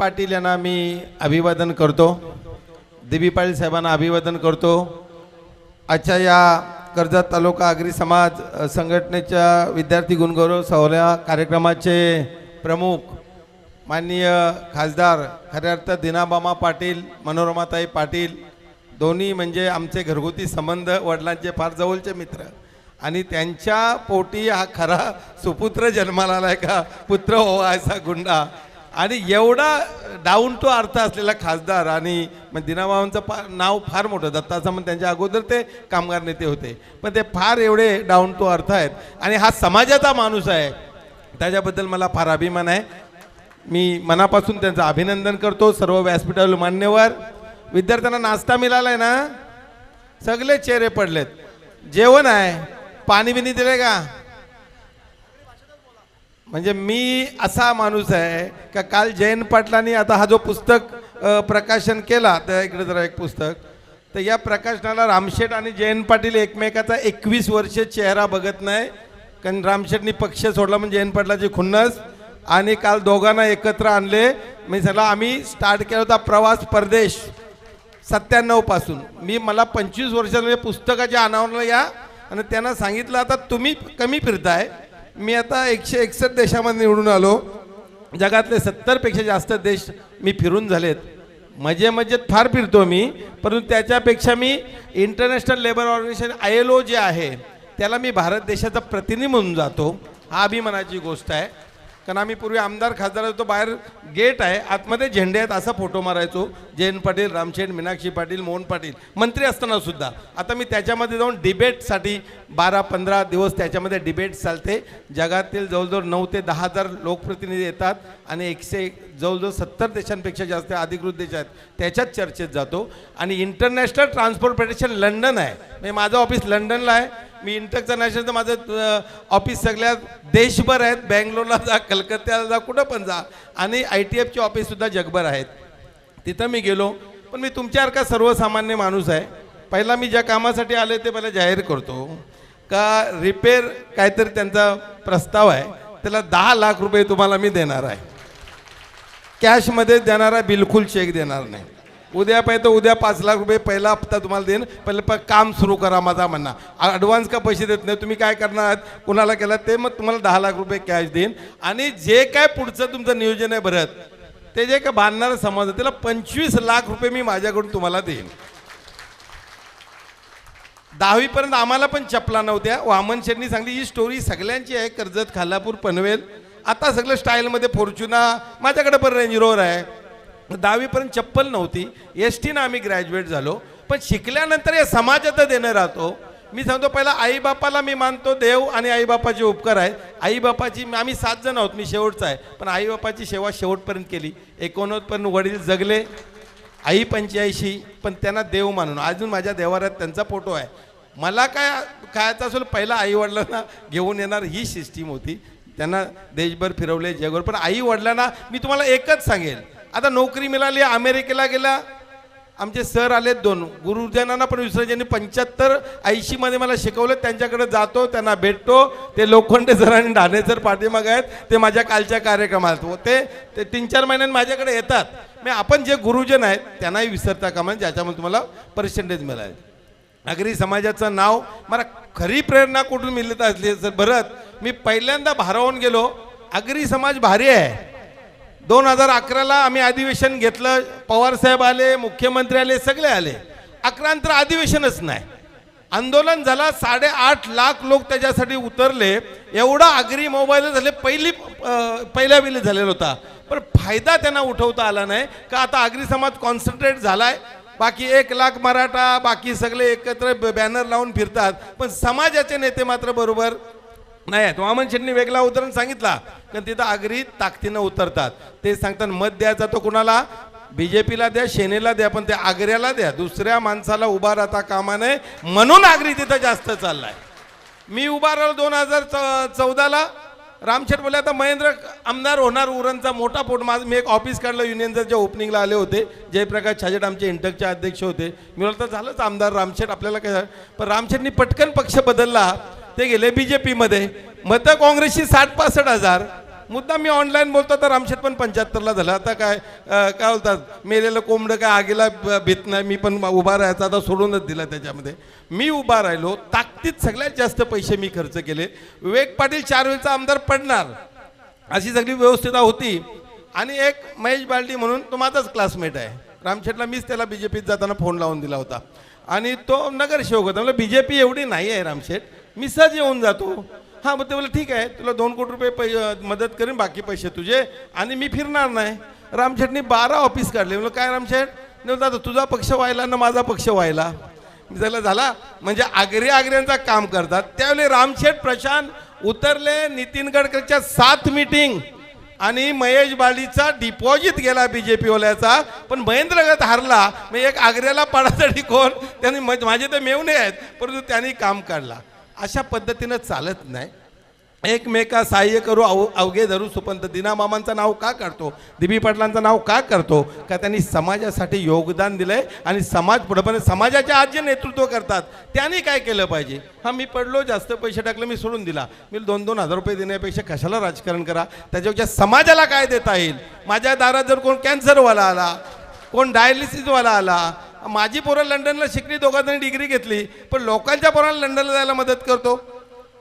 पाटील यांना मी अभिवादन करतो. देवी पाटील साहेबांना अभिवादन करतो. आजच्या या कर्जत तालुका आगरी समाज संघटनेच्या विद्यार्थी गुणगौरव सोहळ्या कार्यक्रमाचे प्रमुख माननीय खासदार खऱ्या अर्थ दिनाबामा पाटील मनोरमाताई पाटील दोन्ही म्हणजे आमचे घरगुती संबंध वडिलांचे फार जवळचे मित्र. आणि त्यांच्या पोटी हा खरा सुपुत्र जन्माला आलाय का? पुत्र हो असा गुंडा. आणि एवढा डाऊन टू अर्थ असलेला खासदार आणि मग दिनाबाबांचं पा नाव फार मोठं दत्ताचं मग त्यांच्या अगोदर ते कामगार नेते होते. पण ते फार एवढे डाऊन टू अर्थ आहेत. आणि हा समाजाचा माणूस आहे. त्याच्याबद्दल मला फार अभिमान आहे. मी मनापासून त्यांचं अभिनंदन करतो. सर्व व्यासपीठावर मान्यवर. विद्यार्थ्यांना नाश्ता आहे ना? सगळे चेहरे पडलेत. जेवण आहे. पाणी बिनी दिले का? म्हणजे मी असा माणूस आहे का काल जयंत पाटलांनी आता हा जो पुस्तक प्रकाशन केला त्या इकडे जरा एक पुस्तक तर या प्रकाशनाला रामशेठ आणि जयंत पाटील एकमेकाचा एकवीस वर्ष चेहरा बघत नाही. कारण रामशेठनी पक्ष सोडला म्हणजे जयंत पाटलाची खुन्नस आणि काल दोघांना एकत्र आणले. मी सला आम्ही स्टार्ट केला होता प्रवास परदेश सत्त्याण्णवपासून. मी मला पंचवीस वर्षाला म्हणजे पुस्तकाच्या अनावरला या आणि त्यांना सांगितलं आता तुम्ही कमी फिरताय. मी आता एकशे एकसष्ट देशामध्ये निवडून आलो. जगातले सत्तरपेक्षा जास्त देश मी फिरून झालेत. मजे मजेत फार फिरतो मी परंतु त्याच्यापेक्षा मी international labour organisation I L O जे आहे त्याला मी भारत देशाचा प्रतिनिधी म्हणून जातो. हा अभिमानाची गोष्ट आहे. कारण आम्ही पूर्वी आमदार खासदार होतो बाहेर गेट आहे आतमध्ये झेंडे आहेत असा फोटो मारायचो. जयंत पाटील रामशेठ मीनाक्षी पाटील मोहन पाटील मंत्री असताना सुद्धा. आता मी त्याच्यामध्ये जाऊन डिबेटसाठी बारा पंधरा दिवस त्याच्यामध्ये डिबेट चालते. जगातील जवळजवळ नऊ ते दहा हजार लोकप्रतिनिधी येतात. आणि एकशे जवळजवळ सत्तर देशांपेक्षा जास्त अधिकृत देश आहेत त्याच्यात चर्चेत जातो. आणि इंटरनॅशनल ट्रान्सपोर्ट फेडरेशन लंडन आहे. म्हणजे माझं ऑफिस लंडनला आहे. मी इंटरचं नॅशनलचं माझं ऑफिस सगळ्या देशभर आहेत. बँगलोरला जा कलकत्त्याला जा कुठं पण जा. आणि आय टी एफचे ऑफिससुद्धा जगभर आहेत. तिथं मी गेलो. पण मी तुमच्यासारखा सर्वसामान्य माणूस आहे. पहिला मी ज्या कामासाठी आले ते मला जाहीर करतो. का रिपेअर काहीतरी त्यांचा प्रस्ताव आहे. त्याला दहा लाख रुपये तुम्हाला मी देणार आहे. कॅशमध्ये देणारा बिलकुल चेक देणार नाही. उद्या पाहिजे तर उद्या पाच लाख रुपये पहिला हप्ता तुम्हाला देईन. पहिले प काम सुरू करा माझा म्हणणं ॲडव्हान्स का पैसे देत नाही तुम्ही काय करणार आहात? कुणाला केला ते मग तुम्हाला दहा लाख रुपये कॅश देईन. आणि जे काय पुढचं तुमचं नियोजन आहे भरत ते जे काय बांधणारं समाज आहे त्याला पंचवीस लाख रुपये मी माझ्याकडून तुम्हाला देईन. दहावीपर्यंत आम्हाला पण चपला नव्हत्या. वामन शेटनी सांगली ही स्टोरी सगळ्यांची आहे. कर्जत खालापूर पनवेल. आता सगळं स्टाईलमध्ये फॉर्च्युना माझ्याकडे पण रेंज रोवर आहे. दहावीपर्यंत चप्पल नव्हती. एस टीनं आम्ही ग्रॅज्युएट झालो. पण शिकल्यानंतर या समाजात देणं राहतो. मी सांगतो पहिला आईबापाला मी मानतो देव आणि आईबापाचे उपकार आहेत. आईबापाची आम्ही सात जण आहोत मी शेवटचा आहे. पण आईबापाची सेवा शेवटपर्यंत केली. एकोणवदपर्यंत वडील जगले. आई पंच्याऐंशी पण त्यांना देव मानून. अजून माझ्या देवाऱ्यात त्यांचा फोटो आहे. मला काय खायचं असेल पहिला आई वडिलांना घेऊन येणार ही सिस्टीम होती. त्यांना देशभर फिरवले जगभर. पण आई वडिलांना मी तुम्हाला एकच सांगेल. आता नोकरी मिळाली अमेरिकेला गेला. आमचे सर आले दोन. गुरुजनांना पण विसरा ज्यांनी पंच्याहत्तर ऐंशीमध्ये मला शिकवलं त्यांच्याकडे जातो त्यांना भेटतो. ते लोखंडे सर आणि ढाणे सर पाठीमागे आहेत. ते माझ्या कालच्या कार्यक्रमात होते. ते ते तीन चार महिन्यांनी माझ्याकडे येतात. मी आपण जे गुरुजन आहेत त्यांनाही विसरता कामा म्हणजे ज्याच्यामुळे तुम्हाला पर्सेंटेज मिळाले. नागरी समाजाचं नाव मला खरी प्रेरणा कुठून मिळत असली सर? भरत. मी पहिल्यांदा भारावून गेलो. आगरी समाज भारी आहे. दोन हजार अकराला आम्ही अधिवेशन घेतलं. पवारसाहेब आले मुख्यमंत्री आले सगळे आले. अकरांतर अधिवेशनच नाही. आंदोलन झाला साडेआठ लाख लोक त्याच्यासाठी उतरले. एवढा आगरी मोबाईल झाले पहिली पहिल्या वेळी झालेला होता. पण फायदा त्यांना उठवता आला नाही का आता आगरी समाज कॉन्सन्ट्रेट झालाय. बाकी एक लाख मराठा बाकी सगळे एकत्र बॅनर लावून फिरतात. पण समाजाचे नेते मात्र बरोबर नाही तो वामन शेट्टी वेगळा उतरण सांगितला. कारण तिथं आगरी ताकदीनं उतरतात. ते सांगतात मत द्यायचा तो कुणाला? बीजेपीला द्या सेनेला द्या पण त्या आग्र्याला द्या. दुसऱ्या माणसाला उभा राहता कामा नये. म्हणून आगरी तिथं जास्त चाललाय. मी उभा राहिलो दोन हजार चौदाला. रामशेठ बोलले आता महेंद्र आमदार होणार उरणचा मोठा पोट माझं. मी एक ऑफिस काढलं युनियनचं जे ओपनिंगला आले होते. जयप्रकाश छाजेट आमचे इंटकचे अध्यक्ष होते. मी बोलतो झालंच आमदार रामशेठ आपल्याला काय पण रामशेठनी पटकन पक्ष बदलला. ते गेले बी जे पीमध्ये मतं काँग्रेसची साठ पासष्ट हजार. मुद्दा मी ऑनलाईन बोलतो तर रामशेठ पण पंच्याहत्तरला झालं. आता काय काय बोलतात? मेलेलं कोंबडं काय आगीला भीत नाही. मी पण उभा राहायचा आता सोडूनच दिला त्याच्यामध्ये. मी उभा राहिलो. ताकदीत सगळ्यात जास्त पैसे मी खर्च केले. विवेक पाटील चार वेळचा आमदार पडणार. अशी सगळी व्यवस्थिता होती. आणि एक महेश बालडी म्हणून तो माझाच क्लासमेट आहे. रामशेठला मीच त्याला बी जे पीत जाताना फोन लावून दिला होता. आणि तो नगरसेवक होता. म्हणजे बी जे पी एवढी नाही आहे रामशेठ. मी सहज येऊन जातो. हां मग ते बोला ठीक आहे तुला दोन कोटी रुपये पै मदत करेन बाकी पैसे तुझे आणि मी फिरणार नाही. रामशेठनी बारा ऑफिस काढले. म्हणलं काय रामशेठ नाही दादा तुझा पक्ष व्हायला ना माझा पक्ष व्हायला. मी त्याला झाला. म्हणजे आगरी आगऱ्यांचा काम करतात. त्यावेळी रामशेठ प्रशांत उतरले. नितीन गडकरीच्या सात मीटिंग आणि महेश बालीचा डिपॉझिट गेला बी जे पीवाल्याचा पण महेंद्रगत हारला. मग एक आग्र्याला पाडासाठी कोण? त्यांनी म- माझे तर मेवणे आहेत. परंतु त्यांनी काम काढला. अशा पद्धतीनं चालत नाही. एकमेका सहाय्य करू अव अवघे धरू सुपंत. दिनामामांचं नाव का करतो दिबी पाटलांचं नाव का करतो? का त्यांनी समाजासाठी योगदान दिलंय आणि समाज पुढे समाजाचे समाजाच्या आज जे नेतृत्व करतात? त्यांनी काय केलं पाहिजे? हा मी पडलो जास्त पैसे टाकले मी सोडून दिला. मी दोन दोन हजार रुपये देण्यापेक्षा कशाला राजकारण करा? त्याच्यापेक्षा समाजाला काय देता येईल? माझ्या दारात जर कोण कॅन्सरवाला आला कोण डायलिसिसवाला आला माझी पोरं लंडनला शिकली दोघांनी डिग्री घेतली पण लोकांच्या पोरांना लंडनला जायला मदत करतो.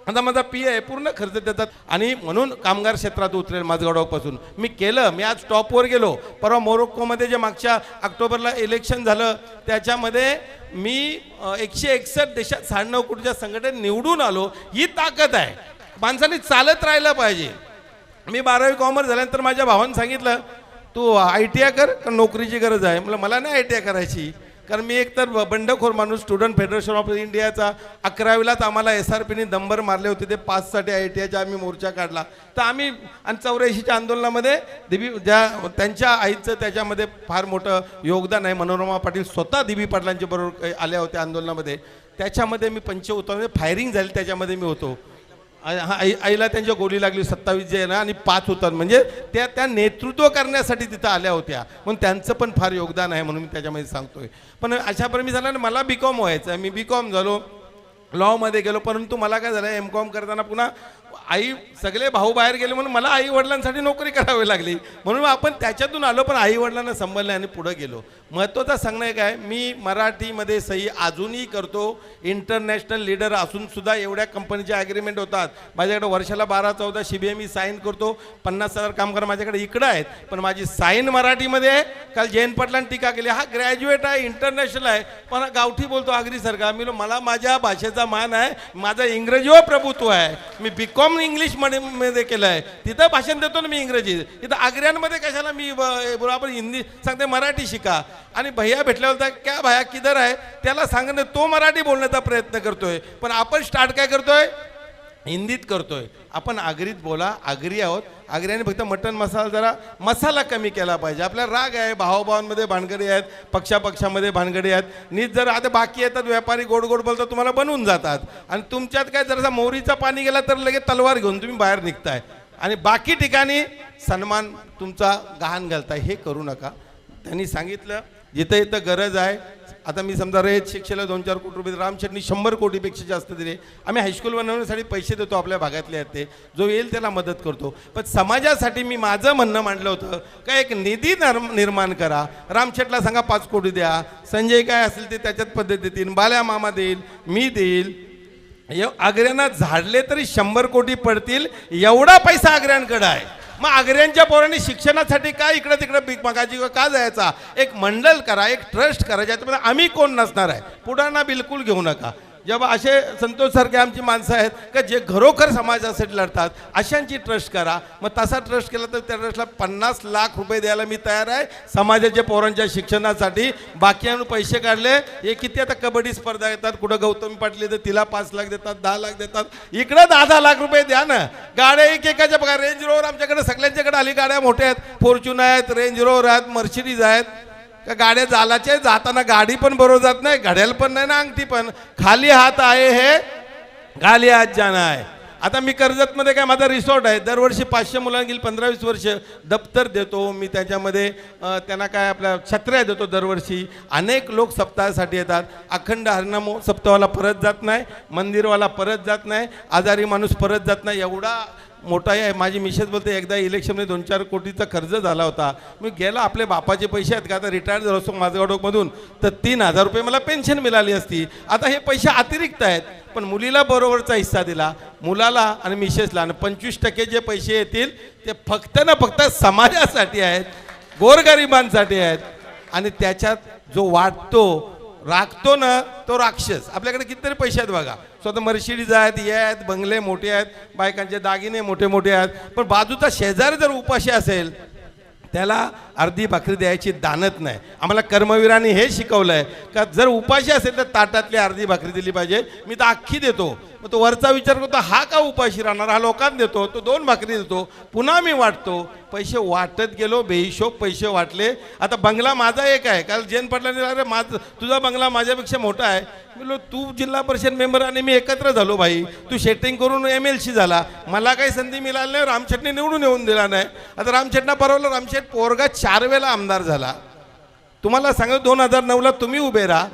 आता माझा पी आहे पूर्ण खर्च देतात. आणि म्हणून कामगार क्षेत्रात उतरेल माझगावपासून. मी केलं मी आज टॉपवर गेलो. परवा मोरोक्कोमध्ये जे मागच्या ऑक्टोबरला इलेक्शन झालं त्याच्यामध्ये मी एकशे एकसष्ट देशात साडे कोटीच्या संघटन निवडून आलो. ही ताकद आहे. माणसाने चालत राहिलं पाहिजे. मी बारावी कॉमर्स झाल्यानंतर माझ्या भावानं सांगितलं तू आय टी आय कर का नोकरीची गरज आहे. मला मला नाही आय टी आय करायची. कारण मी एकतर तर बंडखोर माणूस स्टुडंट फेडरेशन ऑफ इंडियाचा अकरावीलाच आम्हाला एस आर पीने दंबर मारले होते ते पाचसाठी आय टी आयचा आम्ही मोर्चा काढला. तर आम्ही आणि चौऱ्याऐंशीच्या आंदोलनामध्ये दिबी ज्या त्यांच्या आईचं त्याच्यामध्ये फार मोठं योगदान आहे. मनोरमा पाटील स्वतः दिबी पाटलांच्या बरोबर आल्या होत्या आंदोलनामध्ये. त्याच्यामध्ये मी पंच होतो फायरिंग झाली त्याच्यामध्ये मी होतो. आई आईला त्यांच्या गोली लागली सत्तावीस जे आहे ना आणि पाच होतात म्हणजे त्या त्या नेतृत्व करण्यासाठी तिथं आल्या होत्या. म्हणून त्यांचं पण फार योगदान आहे म्हणून मी त्याच्यामध्ये सांगतोय. पण अशा मी झालं ना मला बी कॉम व्हायचं आहे. मी बी कॉम झालो लॉमध्ये गेलो परंतु मला काय झालं एम कॉम करताना पुन्हा आई सगळे भाऊ बाहेर गेले म्हणून मला आई वडिलांसाठी नोकरी करावी लागली. म्हणून आपण त्याच्यातून आलो पण आई वडिलांना संबंधले आणि पुढं गेलो. महत्त्वाचं सांगणं आहे काय मी मराठीमध्ये सही अजूनही करतो. इंटरनॅशनल लीडर असून सुद्धा एवढ्या कंपनीचे ॲग्रीमेंट होतात. माझ्याकडे वर्षाला बारा चौदा सी बी एम साईन करतो. पन्नास हजार कामगार माझ्याकडे इकडं आहेत पण माझी साईन मराठीमध्ये आहे. काल जयंत पाटलांनी टीका केली हा ग्रॅज्युएट आहे इंटरनॅशनल आहे. पण गावठी बोलतो आगरी सरकार मी मला माझ्या भाषेचा मान आहे माझा इंग्रजीवर प्रभुत्व आहे. मी बी कॉम इंग्लिशमध्ये मध्ये केलं आहे तिथं भाषण देतो ना मी इंग्रजी. तिथं आग्र्यांमध्ये कशाला मी बरोबर बोला? आपण हिंदी सांगते मराठी शिका. आणि भैया भेटल्यावर होता क्या भैया किधर आहे? त्याला सांगणं तो मराठी बोलण्याचा प्रयत्न करतोय. पण आपण स्टार्ट काय करतोय? हिंदीत करतोय. आपण आगरीत बोला आगरी आहोत. आगऱ्याने फक्त मटन मसाला जरा मसाला कमी केला पाहिजे. आपला राग आहे भावाभावांमध्ये भानगडी आहेत पक्षापक्षामध्ये भानगडी आहेत. नीट जर आता बाकी येतात व्यापारी गोड गोड बोलतात तुम्हाला बनवून जातात. आणि तुमच्यात काय जरासा मोहरीचा पाणी गेला तर लगेच तलवार घेऊन तुम्ही बाहेर निघताय. आणि बाकी ठिकाणी सन्मान तुमचा गहाण घालताय. हे करू नका. त्यांनी सांगितलं जिथं इथं गरज आहे आता मी समजा रयत शिक्षेला दोन चार कोटी रुपये रामशेटनी शंभर कोटीपेक्षा जास्त दिले. आम्ही हायस्कूल बनवण्यासाठी पैसे देतो आपल्या भागातले आहेत ते जो येईल त्याला मदत करतो. पण समाजासाठी मी माझं म्हणणं मांडलं होतं का एक निधी निर्म- निर्माण करा. रामशेटला सांगा पाच कोटी द्या. संजय काय असेल ते त्याच्यात पद्धत देतील. बाल्या मामा देईल मी देईल. आग्र्यांना झाडले तरी शंभर कोटी पडतील एवढा पैसा आग्र्यांकडे आहे. मग आग्र्यांच्या पोरांनी शिक्षणासाठी काय इकडे तिकडे बिग मागायची? का जायचा? एक मंडल करा एक ट्रस्ट करा ज्याच्यामध्ये आम्ही कोण नसणार आहे? पुढांना बिलकुल घेऊ नका. जेव्हा असे संतोष सारखे आमची माणसं आहेत का जे खरोखर समाजासाठी लढतात अशांची ट्रस्ट करा. मग तसा ट्रस्ट केला तर त्या ट्रस्टला पन्नास लाख रुपये द्यायला मी तयार आहे. समाजाच्या पोरांच्या शिक्षणासाठी. बाकीयांना पैसे काढले. हे किती आता कबड्डी स्पर्धा येतात. कुठं गौतमी पाटली तर तिला पाच लाख देतात दहा लाख देतात. इकडं दहा दहा लाख रुपये द्या ना. गाड्या एक एकाच्या बघा रेंज रोवर आमच्याकडे सगळ्यांच्याकडे आली गाड्या मोठ्या आहेत. फॉर्च्युन आहेत रेंज रोवर आहेत मर्सिडीज आहेत. का गाड्या जालाचे जाताना गाडी पण बरोबर जात नाही घड्याल पण नाही ना अंगठी पण. खाली हात आहे हे खाली हात जाणं आहे. आता मी कर्जतमध्ये काय माझा रिसॉर्ट आहे. दरवर्षी पाचशे मुलांना गेली पंधरा वीस वर्ष दप्तर देतो. मी त्याच्यामध्ये त्यांना काय आपल्या छत्र्या देतो दरवर्षी. अनेक लोक सप्ताहासाठी येतात. अखंड हरनामो सप्ताहाला परत जात नाही मंदिरवाला परत जात नाही आजारी माणूस परत जात नाही. एवढा मोठा आहे. माझी मिसेस बोलते एकदा इलेक्शनमध्ये दोन चार कोटीचा खर्च झाला होता. मी गेला आपले बापाचे पैसे आहेत का? आता रिटायर्ड झालो असतो माझगावडोकमधून तर तीन हजार रुपये मला पेन्शन मिळाली असती. आता हे पैसे अतिरिक्त आहेत. पण मुलीला बरोबरचा हिस्सा दिला. मुलाला आणि मिसेसला आणि पंचवीस टक्के जे पैसे येतील ते फक्त ना फक्त समाजासाठी आहेत गोरगरिबांसाठी आहेत. आणि त्याच्यात जो वाटतो राखतो ना तो राक्षस. आपल्याकडे कितीतरी पैसे आहेत बघा. स्वतः मर्शिडीज आहेत हे आहेत बंगले मोठे आहेत बायकांचे दागिने मोठे मोठे आहेत. पण बाजूचा शेजारी जर उपाशी असेल त्याला अर्धी भाकरी द्यायची दानत नाही. आम्हाला कर्मवीरांनी हे शिकवलं आहे का जर उपाशी असेल तर ताटातली अर्धी भाकरी दिली पाहिजे. मी तर अख्खी देतो. मग तो वरचा विचार करतो हा का उपाशी राहणार? हा लोकांना देतो तो दोन भाकरी देतो. पुन्हा मी वाटतो पैसे वाटत गेलो बेहिशोब पैसे वाटले. आता बंगला माझा एक आहे. काल जैन पाटलांनी अरे माझ तुझा बंगला माझ्यापेक्षा मोठा आहे. बोललो तू जिल्हा परिषद मेंबर आणि मी एकत्र झालो भाई. तू शेटिंग करून एम एल सी झाला. मला काही संधी मिळाली नाही रामशेटने निवडून येऊन दिला नाही. आता रामशेटना परवलं रामशेट पोरगा चार वेळेला आमदार झाला. तुम्हाला सांगतो दोन हजार नऊला तुम्ही उभे राहा.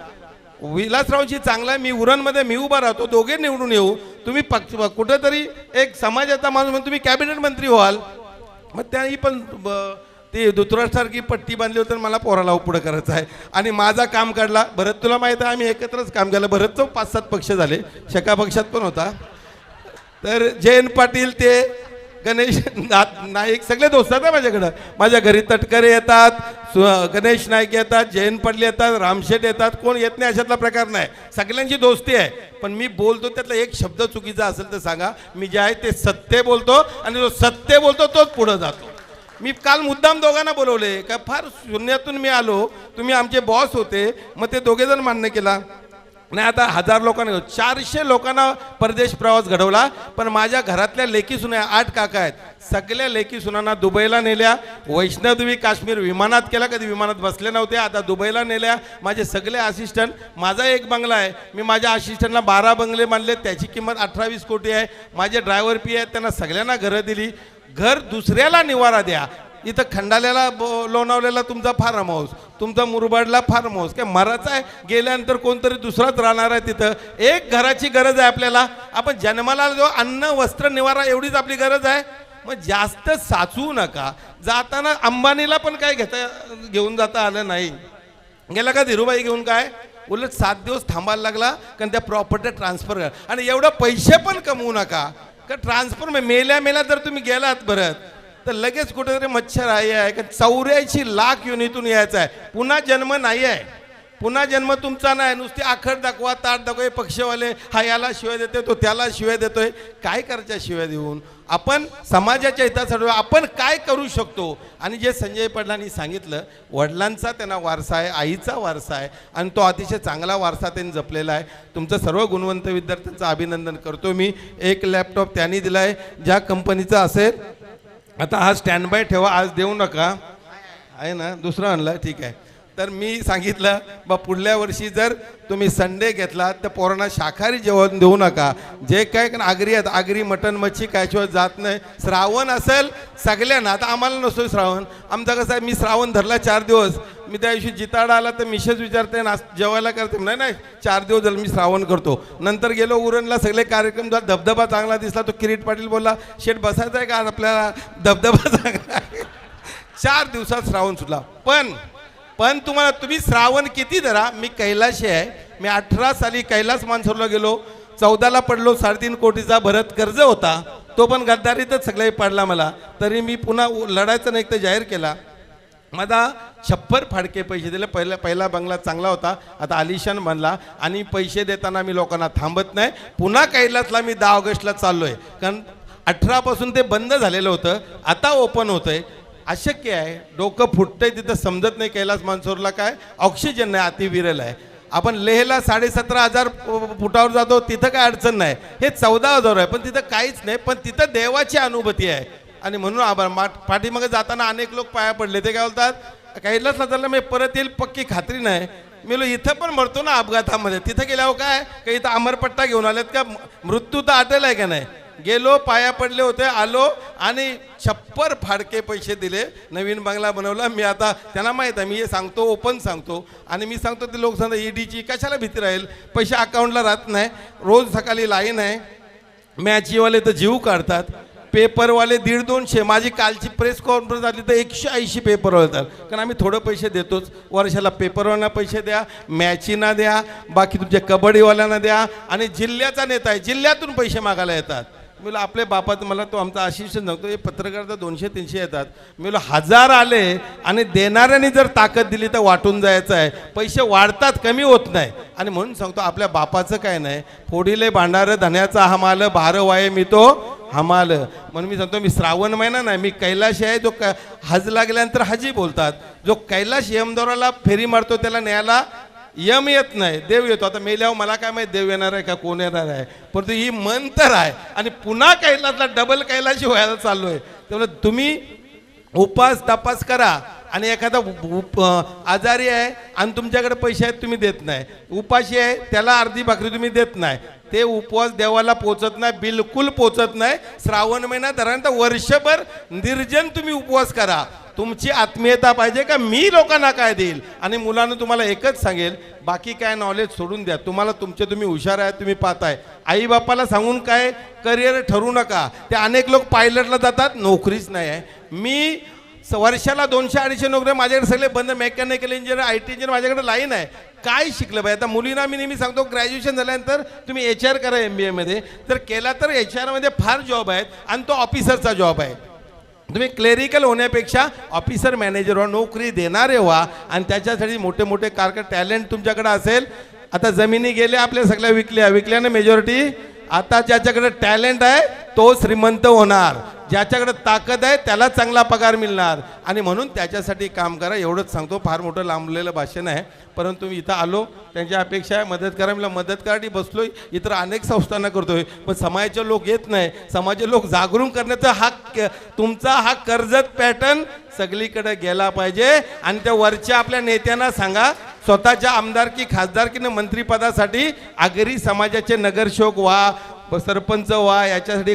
विलासरावची चांगला आहे, मी उरणमध्ये मी उभा राहतो. दोघे निवडून येऊ. तुम्ही पक्ष कुठंतरी एक समाजाचा माणूस म्हणून तुम्ही कॅबिनेट मंत्री व्हाल. मग त्याही पण ब- ते धुतरासारखी पट्टी बांधली होती मला पोराला पुढं करायचं आहे. आणि माझा काम काढला. भरत तुला माहीत आहे आम्ही एकत्रच काम केलं. भरतचं पाच सात पक्ष झाले. शका पक्षात पण होता. तर जयंत पाटील ते गणेश ना- नाईक सगळे दोस्त आहेत माझ्याकडं. माझ्या घरी तटकरे येतात गणेश नाईक येतात जयंत पाटील येतात रामशेठ येतात. कोण येत नाही अशातला प्रकार नाही. सगळ्यांची दोस्ती आहे. पण मी बोलतो त्यातला एक शब्द चुकीचा असेल तर सांगा. मी जे आहे ते सत्य बोलतो आणि जो सत्य बोलतो तोच पुढं जातो. मी काल मुद्दाम दोघांना बोलवले का फार शून्यातून मी आलो तुम्ही आमचे बॉस होते मग ते दोघे जण मान्य केला. नाही आता हजार लोकांना चारशे लोकांना परदेश प्रवास घडवला पण माझ्या घरातल्या लेखी सुना आठ काका आहेत. सगळ्या लेकी सुनांना दुबईला नेल्या वैष्णवदेवी काश्मीर विमानात केला कधी विमानात बसले नव्हते आता दुबईला नेल्या माझे सगळे असिस्टंट माझा एक बंगला आहे मी माझ्या असिस्टंटला बारा बंगले मानले त्याची किंमत अठरावीस कोटी आहे माझे ड्रायव्हर पी आहेत त्यांना सगळ्यांना घरं दिली घर दुसऱ्याला निवारा द्या. इथं खंडाल्याला लोणावल्याला तुमचा फार्म हाऊस तुमचा मुरबाडला फार्म हाऊस काय मराचा आहे? गेल्यानंतर कोणतरी दुसराच राहणार आहे तिथं. एक घराची गरज आहे आपल्याला. आपण जन्माला जो अन्न वस्त्र निवारा एवढीच आपली गरज आहे. मग जास्त साचवू नका. जाताना अंबानीला पण काय घेता घेऊन जाता आलं नाही. गेला का धीरूबाई घेऊन काय? उलट सात दिवस थांबायला लागला कारण त्या प्रॉपर्टी ट्रान्सफर करा. आणि एवढं पैसे पण कमवू नका. का ट्रान्सफर मेल्या मेल्या जर तुम्ही गेलात परत तर लगेच कुठेतरी मच्छर आहे आहे का चौऱ्याऐंशी लाख युनितून यायचं आहे. पुन्हा जन्म नाही आहे पुन्हा जन्म तुमचा नाही नुसती आखड दाखवा ताट दाखवा हे पक्षवाले हा याला शिवाय देतोय तो त्याला शिवाय देतोय. काय करायच्या शिवाय देऊन? आपण समाजाच्या हितासाठी आपण काय करू शकतो? आणि जे संजय पडलांनी सांगितलं वडिलांचा त्यांना वारसा आहे आईचा वारसा आहे आणि तो अतिशय चांगला वारसा त्यांनी जपलेला आहे. तुमचं सर्व गुणवंत विद्यार्थ्यांचं अभिनंदन करतो मी. एक लॅपटॉप त्यांनी दिला आहे ज्या कंपनीचा असेल. आता हा स्टँड बाय ठेवा आज देऊ नका. आहे ना? दुसरा आणला ठीक आहे. तर मी सांगितलं बा पुढल्या वर्षी जर तुम्ही संडे घेतला तर पोरांना शाकाहारी जेवण देऊ नका. जे काय आगरी आहेत आगरी मटण मच्छी कायशिवाय जात नाही. श्रावण असेल सगळ्यांना आता आम्हाला नसतो श्रावण. आमचा कसं आहे मी श्रावण धरला चार दिवस. मी त्या दिवशी जिताडा आला तर मिशेस विचारते ना जेवायला करते. नाही नाही चार दिवस झालं मी श्रावण करतो. नंतर गेलो उरणला सगळे कार्यक्रम जर धबधबा चांगला दिसला तो किरीट पाटील बोलला शेट बसायचा आहे का आपल्याला? धबधबा चांगला आहे. चार दिवसात श्रावण सुटला. पण पण तुम्हाला तुम्ही श्रावण किती धरा? मी कैलाशी आहे. मी अठरा साली कैलास मानसरला गेलो. चौदाला पडलो साडेतीन कोटीचा भरत कर्ज होता. तो पण गद्दारीतच सगळ्याही पडला मला. तरी मी पुन्हा लढायचं नाही तर जाहीर केला. माझा छप्पर फाडके पैसे दिले. पहिला पहिला बंगला चांगला होता. आता आलिशान बनला. आणि पैसे देताना मी लोकांना थांबत नाही. पुन्हा कैलासला मी दहा ऑगस्टला चाललो आहे कारण अठरापासून ते बंद झालेलं होतं. आता ओपन होतं आहे अशक्य आहे. डोकं फुटतंय तिथं समजत नाही कैलास मानसोरला काय. ऑक्सिजन नाही अतिविरल आहे. आपण लेहला साडेसतरा हजार फुटावर जातो तिथं काय अडचण नाही. हे चौदा हजार आहे पण तिथं काहीच नाही पण तिथं देवाची अनुभूती आहे. आणि म्हणून आभार मा पाठीमागे जाताना अनेक लोक पाया पडले. ते काय बोलतात? कैलास जाताना मी परत येईल पक्की खात्री नाही. मी लो इथं पण मरतो ना अपघातामध्ये. तिथं गेल्यावर काय? का इथं अमरपट्टा घेऊन आलेत का? मृत्यू तर आटेल आहे का नाही? गेलो पाया पडले होते आलो आणि छप्पर फाडके पैसे दिले. नवीन बंगला बनवला. मी आता त्यांना माहीत आहे मी हे सांगतो ओपन सांगतो. आणि मी सांगतो ते लोक सांगतात e ईडीची कशाला भीती राहील? पैसे अकाउंटला राहत नाही. रोज सकाळी लाईन आहे. मॅचीवाले तर जीव काढतात. पेपरवाले दीड दोनशे. माझी कालची प्रेस कॉन्फरन्स झाली तर एकशे ऐंशी पेपर होतात. कारण आम्ही थोडं पैसे देतोच. वर्षाला पेपरवाल्यांना पैसे द्या मॅचीना द्या बाकी तुमच्या कबड्डीवाल्यांना द्या. आणि जिल्ह्याचा नेता आहे. जिल्ह्यातून पैसे मागायला येतात. मी बोला आपल्या बापात मला तो आमचा आशिष नव्हतो हे पत्रकार तर दोनशे तीनशे येतात. मी हजार आले आणि देणाऱ्यांनी जर ताकद दिली तर वाटून जायचं आहे. पैसे वाढतात कमी होत नाही. आणि म्हणून सांगतो आपल्या बापाचं काय नाही. फोडीले भांडार धन्याचा हमाल भार वाये मी तो हमाल. म्हणून मी सांगतो मी श्रावण महिना नाही मी कैलाश आहे जो क हज गेल्यानंतर हजी बोलतात. जो कैलाश यमदोराला फेरी मारतो त्याला न्यायला यम येत नाही देव येतो. आता मेल्यावर मला काय माहीत देव येणार आहे का कोण येणार आहे? परंतु ही मन तर आहे. आणि पुन्हा कैलासला डबल कैलाशी व्हायला चालू आहे त्यामुळे तुम्ही उपास तपास करा. आणि एखादा उप- आजारी आहे आणि तुमच्याकडे पैसे आहेत तुम्ही देत नाही. उपाशी आहे त्याला अर्धी भाकरी तुम्ही देत नाही. ते उपवास देवाला पोचत नाही बिलकुल पोचत नाही. श्रावण महिना धरानंतर वर्षभर निर्जन तुम्ही उपवास करा. तुमची आत्मीयता पाहिजे का? मी लोकांना काय देईल? आणि मुलांना तुम्हाला एकच सांगेल बाकी काय नॉलेज सोडून द्या. तुम्हाला तुमचे तुम्ही हुशार आहे तुम्ही पाहताय. आई बापाला सांगून काय? करिअर ठरू नका. ते अनेक लोक पायलटला जातात नोकरीच नाही आहे. मी स- वर्षाला दोनशे अडीचशे नोकऱ्या माझ्याकडे सगळे बंद mechanical engineer I T engineer माझ्याकडे लाईन आहे. काय शिकलं पाहिजे आता मुलींना मी नेहमी सांगतो ग्रॅज्युएशन झाल्यानंतर तुम्ही एच आर करा एम बी एमध्ये तर केला तर एच आरमध्ये फार जॉब आहेत आणि तो ऑफिसरचा जॉब आहे. तुम्ही क्लेरिकल होण्यापेक्षा ऑफिसर मॅनेजर व्हा नोकरी देणारे व्हा आणि त्याच्यासाठी मोठे मोठे कारक टॅलेंट तुमच्याकडे असेल. आता जमिनी गेल्या आपल्या सगळ्या विकल्या विकल्याने मेजॉरिटी आता ज्याच्याकडे टॅलेंट आहे तो श्रीमंत होणार. ज्याच्याकडे ताकद आहे त्याला चांगला पगार मिळणार. आणि म्हणून त्याच्यासाठी काम करा. एवढंच सांगतो फार मोठं लांबलेलं भाषण आहे. परंतु मी इथं आलो त्यांची अपेक्षा आहे मदत करा. मला मदत करायची बसलोय. इतर अनेक संस्थांना करतोय. पण समाजाचे लोक येत नाही. समाजाचे लोक जागरूक करण्याचा हा क- तुमचा हा कर्जत पॅटर्न सगळीकडे गेला पाहिजे. आणि त्या वरच्या आपल्या नेत्यांना सांगा स्वतःच्या आमदारकी खासदारकीनं मंत्रिपदासाठी आगरी समाजाचे नगरसेवक व्हा सरपंच व्हा याच्यासाठी